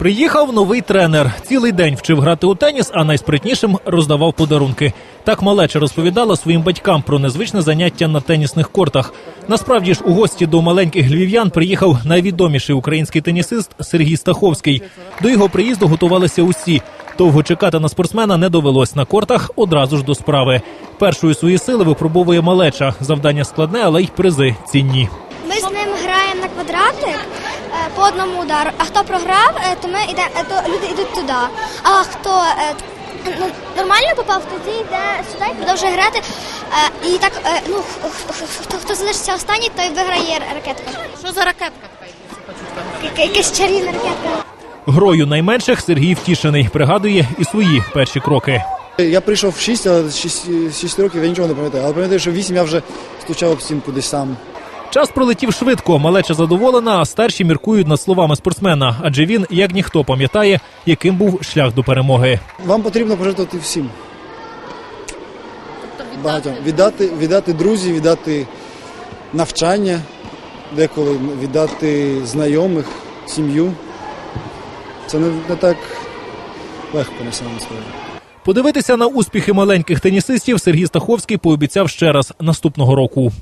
Приїхав новий тренер. Цілий день вчив грати у теніс, а найспритнішим роздавав подарунки. Так малеча розповідала своїм батькам про незвичне заняття на тенісних кортах. Насправді ж у гості до маленьких львів'ян приїхав найвідоміший український тенісист Сергій Стаховський. До його приїзду готувалися усі. Довго чекати на спортсмена не довелось на кортах одразу ж до справи. Першою свої сили випробовує малеча. Завдання складне, але й призи цінні. Ми граємо на квадратик е, по одному удару. А хто програв, е, то ми йде, е, то люди йдуть туди. А хто ну, нормально попав, тоді йде сюди і продовжує грати. І так, ну хто, хто залишиться останній, той виграє ракетку. Що за ракетка така? Якась чарівна ракетка. Грою найменших Сергій втішений. Пригадує і свої перші кроки. Я прийшов в 6, але з 6, 6 років я нічого не пам'ятаю. Але пам'ятаю, що в 8 я вже стучав об стінку десь сам. Час пролетів швидко. Малеча задоволена, а старші міркують над словами спортсмена, адже він, як ніхто, пам'ятає, яким був шлях до перемоги. Вам потрібно пожертвувати всім. Тобто віддати. Багатьом. Віддати, віддати друзів, віддати навчання, деколи віддати знайомих, сім'ю. Це не, не так легко на самому справді. Подивитися на успіхи маленьких тенісистів Сергій Стаховський пообіцяв ще раз наступного року.